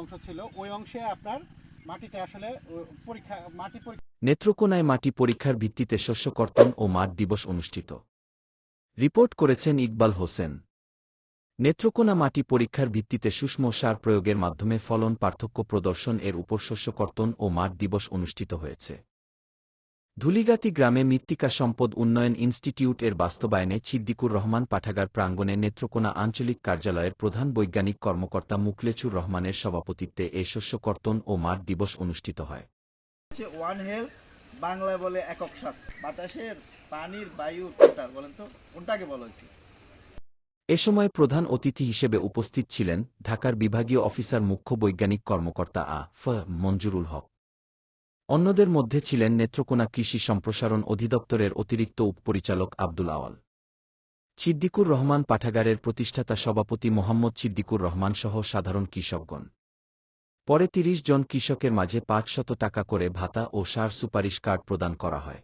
অংশ ছিল, ওই অংশে আপনার মাটিটা আসলে পরীক্ষা, মাটি নেত্রকোনায় মাটি পরীক্ষার ভিত্তিতে শস্য কর্তন ও মাঠ দিবস অনুষ্ঠিত। রিপোর্ট করেছেন ইকবাল হোসেন। নেত্রকোনা মাটি পরীক্ষার ভিত্তিতে সূক্ষ্ম সার প্রয়োগের মাধ্যমে ফলন পার্থক্য প্রদর্শন এর উপর শস্য কর্তন ও মাঠ দিবস অনুষ্ঠিত হয়েছে। ধুলিগাতি গ্রামে মৃত্তিকা সম্পদ উন্নয়ন ইনস্টিটিউট এর বাস্তবায়নে ছিদ্দিকুর রহমান পাঠাগার প্রাঙ্গণে নেত্রকোনা আঞ্চলিক কার্যালয়ের প্রধান বৈজ্ঞানিক কর্মকর্তা মুকলেচুর রহমানের সভাপতিত্বে এ শস্য কর্তন ও মাঠ দিবস অনুষ্ঠিত হয়। ওয়ান হেলথ বাংলায় বলে একক বাতাসের পানির বায়ু বলেন তো? কোনটাকে বলা এ সময় প্রধান অতিথি হিসেবে উপস্থিত ছিলেন ঢাকার বিভাগীয় অফিসার মুখ্য বৈজ্ঞানিক কর্মকর্তা আ ফ মঞ্জুরুল হক। অন্যদের মধ্যে ছিলেন নেত্রকোনা কৃষি সম্প্রসারণ অধিদপ্তরের অতিরিক্ত উপপরিচালক আব্দুল আওয়াল। ছিদ্দিকুর রহমান পাঠাগারের প্রতিষ্ঠাতা সভাপতি মোহাম্মদ ছিদ্দিকুর রহমান সহ সাধারণ কৃষকগণ। পরে তিরিশ জন কৃষকের মাঝে পাঁচশত টাকা করে ভাতা ও সার সুপারিশ কার্ড প্রদান করা হয়।